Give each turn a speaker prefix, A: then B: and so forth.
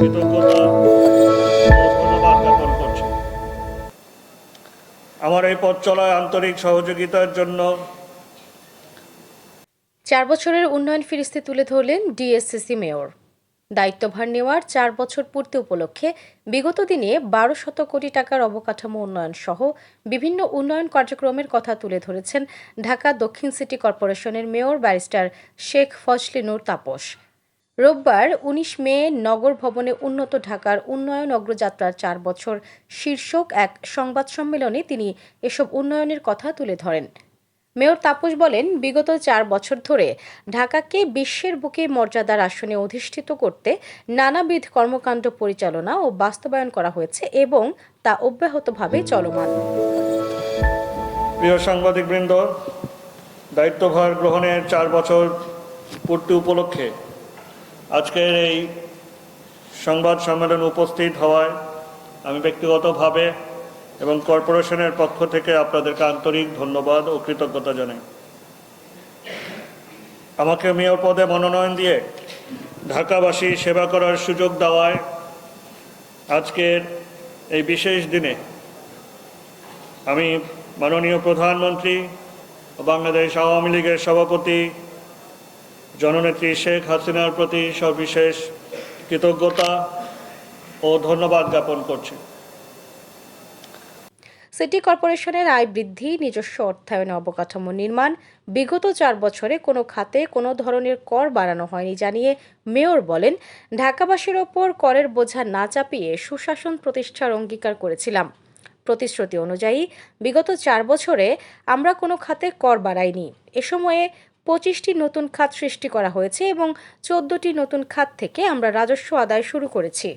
A: কৃতজ্ঞতা আমার এই পথ চলায় আন্তরিক সহযোগিতার জন্য
B: চার বছরের উন্নয়ন ফিরিস্তি তুলে ধরলেন ডিএসসিসি মেয়র। দায়িত্বভার নেওয়ার চার বছর পূর্তি উপলক্ষে বিগত দিনে বারো শত কোটি টাকার অবকাঠামো উন্নয়ন সহ বিভিন্ন উন্নয়ন কার্যক্রমের কথা তুলে ধরেছেন ঢাকা দক্ষিণ সিটি কর্পোরেশনের মেয়র ব্যারিস্টার শেখ ফজলি নূর তাপস। রোববার উনিশ মে নগর ভবনে উন্নত ঢাকার উন্নয়ন অগ্রযাত্রার চার বছর শীর্ষক এক সংবাদ সম্মেলনে তিনি এসব উন্নয়নের কথা তুলে ধরেন। মেয়র তাপস বলেন, বিগত চার বছর ধরে ঢাকাকে বিশ্বের বুকে মর্যাদার আসনে অধিষ্ঠিত করতে নানাবিধ কর্মকাণ্ড পরিচালনা ও বাস্তবায়ন করা হয়েছে এবং তা অব্যাহতভাবে চলমান।
A: প্রিয় সাংবাদিকবৃন্দ, দায়িত্বভার গ্রহণের চার বছর পূর্তি উপলক্ষে আজকের এই সংবাদ সম্মেলন উপস্থিত হওয়ায় আমি ব্যক্তিগতভাবে এবং কর্পোরেশনের পক্ষ থেকে আপনাদেরকে আন্তরিক ধন্যবাদ ও কৃতজ্ঞতা জানাই। আমাকে মেয়র পদে মনোনয়ন দিয়ে ঢাকাবাসী সেবা করার সুযোগ দেওয়ায় আজকের এই বিশেষ দিনে আমি মাননীয় প্রধানমন্ত্রী বাংলাদেশ আওয়ামী লীগের সভাপতি জননেত্রী শেখ হাসিনার প্রতি সবিশেষ কৃতজ্ঞতা ও ধন্যবাদ জ্ঞাপন করছি।
B: সিটি কর্পোরেশনের আয় বৃদ্ধি, নিজস্ব অর্থায়নে অবকাঠামো নির্মাণ, বিগত চার বছরে কোনো খাতে কোনো ধরনের কর বাড়ানো হয়নি জানিয়ে মেয়র বলেন, ঢাকাবাসীর ওপর করের বোঝা না চাপিয়ে সুশাসন প্রতিষ্ঠার অঙ্গীকার করেছিলাম। প্রতিশ্রুতি অনুযায়ী, বিগত চার বছরে আমরা কোনো খাতে কর বাড়াইনি। এ সময়ে পঁচিশটি নতুন খাত সৃষ্টি করা হয়েছে এবং চোদ্দটি নতুন খাত থেকে আমরা রাজস্ব আদায় শুরু করেছি।